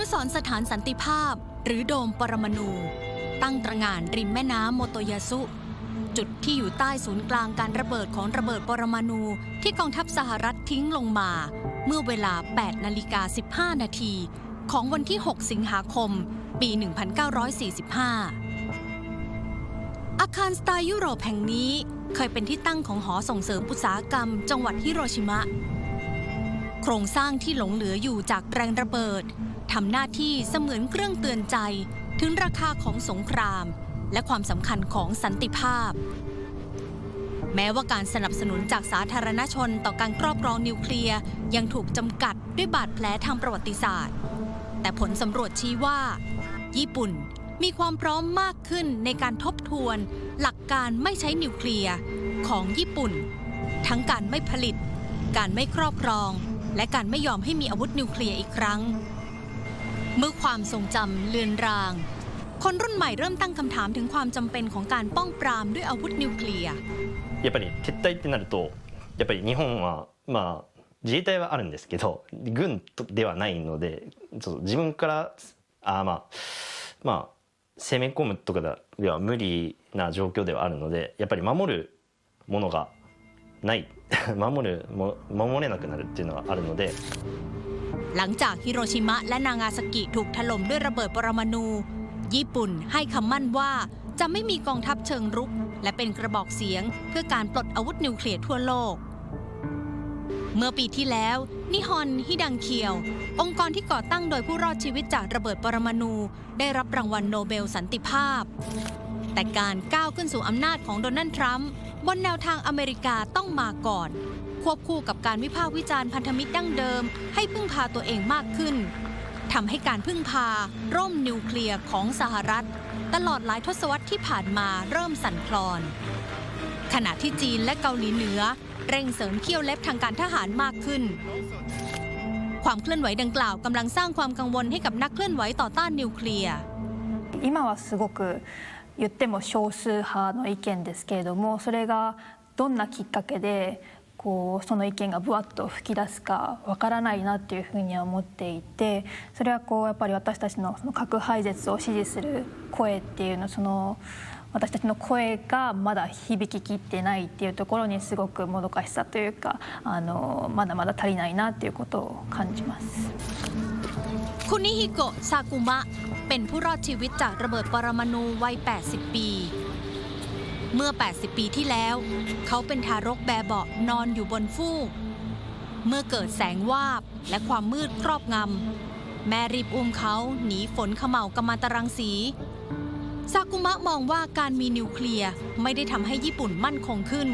นุสรสถานสันติภาพ หรือโดมปรมาณูตั้งตระหง่านริมแม่น้ำโมโตยาสุจุดที่อยู่ใต้ศูนย์กลางการระเบิดของระเบิดปรมาณูที่กองทัพสหรัฐทิ้งลงมา เมื่อเวลา 8 นาฬิกา 15 นาทีของวันที่ 6 สิงหาคม ปี 1945 อาคารสไตล์ยุโรปแห่งนี้เคยเป็นที่ตั้งของหอส่งเสริมอุตสาหกรรม จังหวัดฮิโรชิมะ โครงสร้างที่หลงเหลืออยู่จากแรงระเบิดทำหน้าที่เสมือนเครื่องเตือนใจถึงราคาของสงคราม และความสำคัญของสันติภาพ แม้ว่าการสนับสนุนจากสาธารณชนต่อการครอบครองนิวเคลียร์ยังถูกจำกัดด้วยบาดแผลทางประวัติศาสตร์ แต่ผลสำรวจชี้ว่า ญี่ปุ่นมีความพร้อมมากขึ้นในการทบทวน หลักการไม่ใช้นิวเคลียร์ของญี่ปุ่น ทั้งการไม่ผลิต การไม่ครอบครอง และการไม่ยอมให้มีอาวุธนิวเคลียร์อีกครั้ง เมื่อความทรงจำเลือนราง คนรุ่นใหม่เริ่มตั้งคำถามถึงความจำเป็นของการป้องปรามด้วยอาวุธนิวเคลียร์ やっぱり撤退ってなるとやっぱり日本はまあ自衛隊はあるんですけど軍ではないのでそう自分からあまあまあ攻め込むとかでは無理な状況ではあるのでやっぱり守るものが ない守るも守れなくなるっていうのがあるので หลังจากฮิโรชิมะและนางาซากิถูกถล่มด้วยระเบิดปรมาณู ญี่ปุ่นให้คำมั่นว่าจะไม่มีกองทัพเชิงรุก และเป็นกระบอกเสียงเพื่อการปลดอาวุธนิวเคลียร์ทั่วโลก เมื่อปีที่แล้ว นิฮอนฮิดังเคียว องค์กรที่ก่อตั้งโดยผู้รอดชีวิตจากระเบิดปรมาณู ได้รับรางวัลโนเบลสันติภาพ แต่การก้าวขึ้นสู่อำนาจของโดนัลด์ทรัมป์บนแนวทางอเมริกาต้องมาก่อน ควบคู่กับการวิพากษ์วิจารณ์พันธมิตรดั้งเดิม ให้พึ่งพาตัวเองมากขึ้นทำให้การพึ่งพา ร่มนิวเคลียร์ของสหรัฐ ตลอดหลายทศวรรษที่ผ่านมาเริ่มสั่นคลอน ขณะที่จีนและเกาหลีเหนือ เร่งเสริมเขี้ยวเล็บทางการทหารมากขึ้น ความเคลื่อนไหวดังกล่าวกำลังสร้างความกังวลให้กับนักเคลื่อนไหวต่อต้านนิวเคลียร์ 今はすごく 言っても少数派の意見ですけれどもそれがどんなきっかけでこうその意見がぶわっと吹き出すかわからないなっていうふうには思っていてそれはこうやっぱり私たちのその核廃絶を支持する声っていうのその私たちの声がまだ響ききってないっていうところにすごくもどかしさというかあのまだまだ足りないなっていうことを感じます。 คุณนิฮิโกะซากุมะ เป็นผู้รอดชีวิตจากระเบิดปรมาณูวัย 80 ปี เมื่อ 80 ปีที่แล้ว เขาเป็นทารกแบเบาะนอนอยู่บนฟูก เมื่อเกิดแสงวาบและความมืดครอบงำ แม่รีบอุ้มเขาหนีฝนขม่าวกัมมันตรังสีซากุมะมองว่าการมีนิวเคลียร์ไม่ได้ทำให้ญี่ปุ่นมั่นคงขึ้น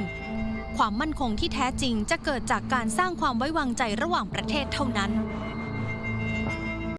ความมั่นคงที่แท้จริงจะเกิดจากการสร้างความไว้วางใจระหว่างประเทศเท่านั้น